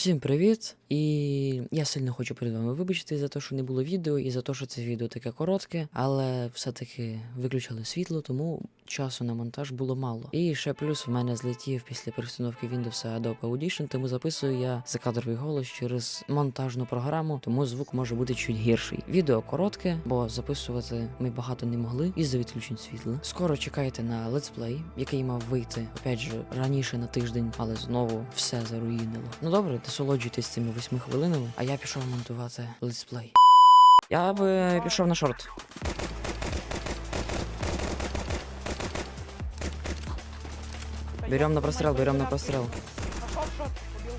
Всім привіт! І я сильно хочу перед вами вибачити за те, що не було відео, і за те, що це відео таке коротке, але все-таки виключили світло, тому часу на монтаж було мало. І ще плюс в мене злетів після перестановки Windows Adobe Audition, тому записую я закадровий голос через монтажну програму, тому звук може бути чуть гірший. Відео коротке, бо записувати ми багато не могли із-за відключень світла. Скоро чекайте на летсплей, який мав вийти опять же раніше на тиждень, але знову все заруїнило. Ну добре, насолоджуйтесь цими восьми хвилинами, а я пішов монтувати летсплей. Я би пішов на шорт. Берем на прострел, берем на прострел. Шот, шот, убил.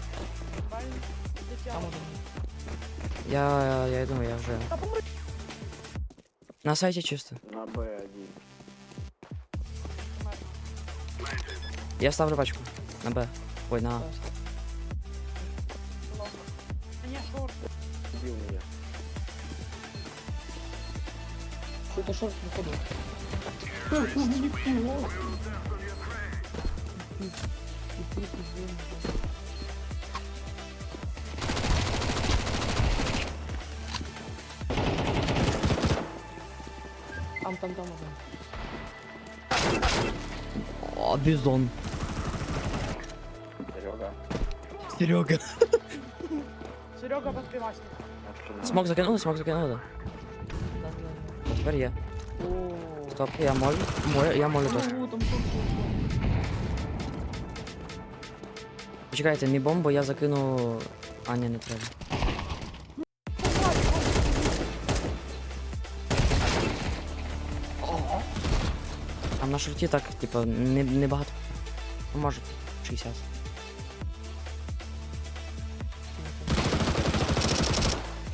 Нормально. Летел. Я, я думаю, я вже. Да помри. На сайті чисто. На Б1. Я ставлю пачку. На Б. Ой, на А. Не, шорт. Убил меня. Что-то шорт выходит. Там, там, там, там. О, бізон. Серега. Серега. Серега под пивасик. Смок закинули, смок закинули. Тепер є. Стоп, я молю. Молю, я молю теж. Ну, Почекайте, мій бомбу я закину. А, ні, не треба. Там на шорті так, типа, не, не багато. Ну, може, 60.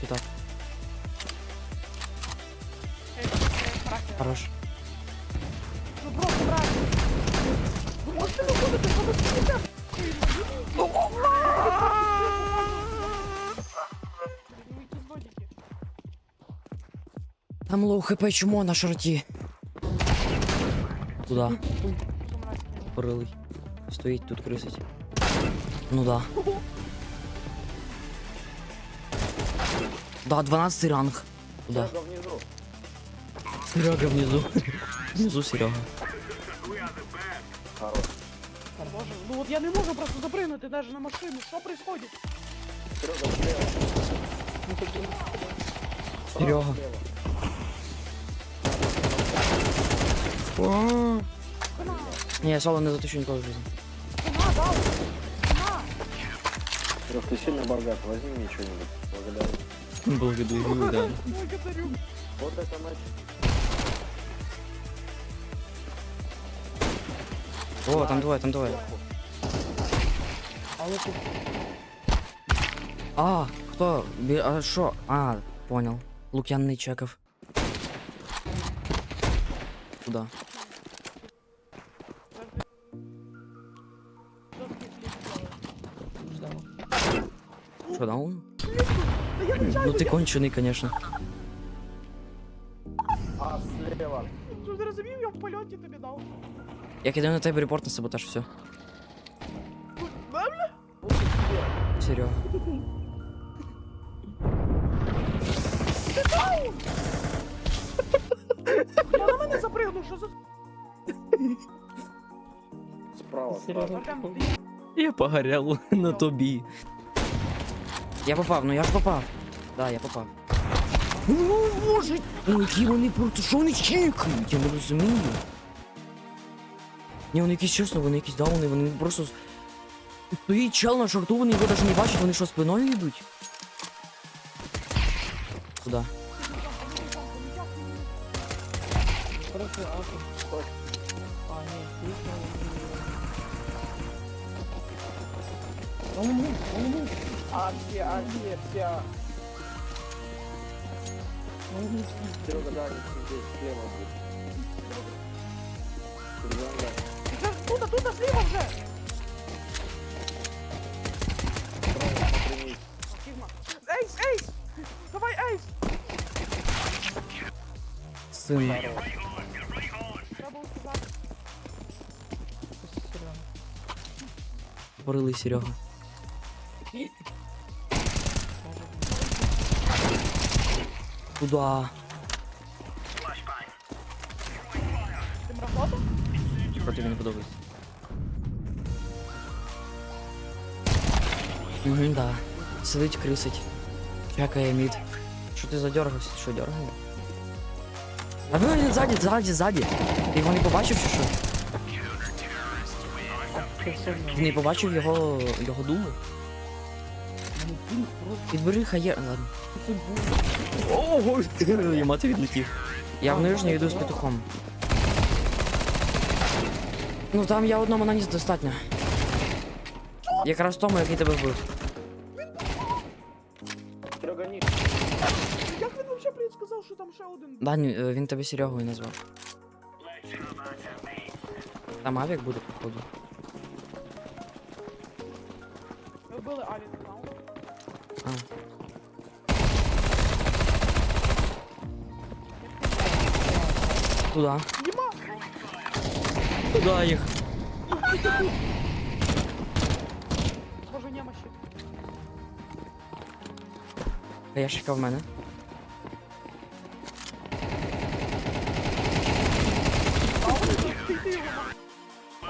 Чи так? Эй, эй, характер. Хорош. Ну просто брат. Ну вот ты выходишь, что ты сидишь? Ну эти злодики. Там лоу хп чмо на шорті. Куда? Что мразь. Порилий. Стоїть тут крисить. Ну да. Да, 12 ранг. Куда? Серега внизу. Серега внизу. Внизу Серега. Хорош. Боже, ну вот я не могу просто запрыгнуть даже на машину. Что происходит? Серега слева. Серега. Хана, Ні, я соло не затащу ніколи в житті. хана, дал. Хана. Серег, ты сильно богат. Возьми мне что-нибудь. Благодарю. Благодарю, да. Благодарю. Вот это матч. О, там двоє, там двоє. Але тут А, хто? Бі- А що? А, понял. Лук'ян не чекав. Куда? Жесткий флип делаю. ждемо. Що, даун? Ну ти я- кончений, конечно. А, слева. Ты разумел, я в полете тебе дал. Я кидаю на тебе репорт на саботаж, все. Серега. Я на мене запрыгнув, що за... Справа. Справа. Артем, ти Я погорел на тобі. Я попав, ну я ж попав. Да, я попав. Ну, боже! Ну, які вони просто, що вони чекають? Я не розумію. Ні, вони якісь чесно, вони якісь дауни, вони просто... с- Стоїть чел на шорту, вони його навіть не бачать, вони що, спиною йдуть? Куда? Короче, Аку. А, ні, їх надо. Он умер, он умер. А, все, а, все, все. Он умер. Серега, да, здесь, слева будет. Тут, тут, смотри, Сігма. Ейс, ейс! Давай, сказати. Серега. Порили Серега. Куда? Ти мрахота? Що тобі не подобається? Угу, да. Сидить, крисить. Чекає мід. Що ти задергався? Ти що, дергає? А ви він ззаді, ззаді, ззаді. Ти його не побачив чи що? Ти не побачив його. його дуло? Хає. Ладно. Ого, я мати відлетів. Я в нижню йду з петухом. Ну там я одному наніс достатньо. Якраз тому, який тебе вбив. Трёганик. Як він взагалі, блядь, сказав, що там ще один? Дань, е, він тебе Серегою назвав. Там авік буде, походу. Ми вбили Алін, Туда. Туда їх. Боже, немощі. А ящика в мене.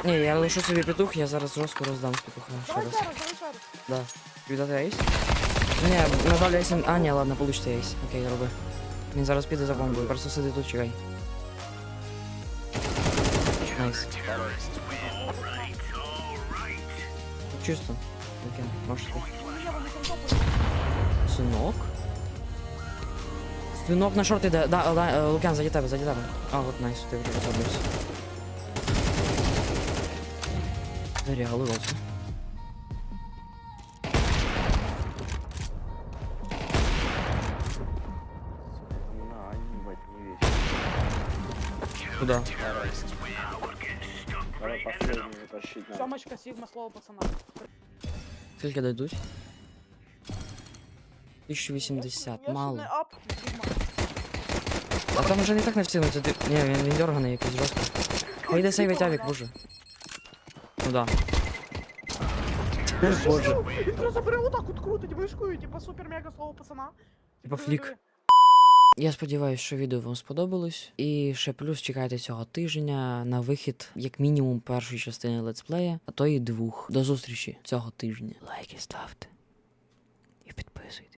Ні, я лишу собі петух, я зараз жорстко роздам з петуха. Ще раз. Да. Віддати я? надалі ейс. не- А, ні, ладно, получите ейс. Окей, роби. Він зараз піде за бомбою, просто сиди тут, чекай. Найс. Чисто. Окей, можете. Вони є, вони там топають. Синок? Синок на шорт іде. Да, да, е, Лукян, заді тебе, заді тебе. А, от найс, ти вже розробився. Зарягали оце. Куда? Давай последний затащить надо. Сьомочка, Сігма, слово пацана. Скільки дадуть? 1080, Я мало. ще не ап, Сігма. А там вже не так не встигнути. Ти... Ні, він, він дерганий якийсь жорстко. Вийде сейвить авік, боже. Ну да. Боже. Він просто бере отак от крутить вишкою, типа супер-мега слово пацана. Типа Диви, флік. Я сподіваюся, що відео вам сподобалось. І ще плюс чекайте цього тижня на вихід, як мінімум, першої частини летсплея, а то і двох. До зустрічі цього тижня. Лайки ставте. І підписуйтесь.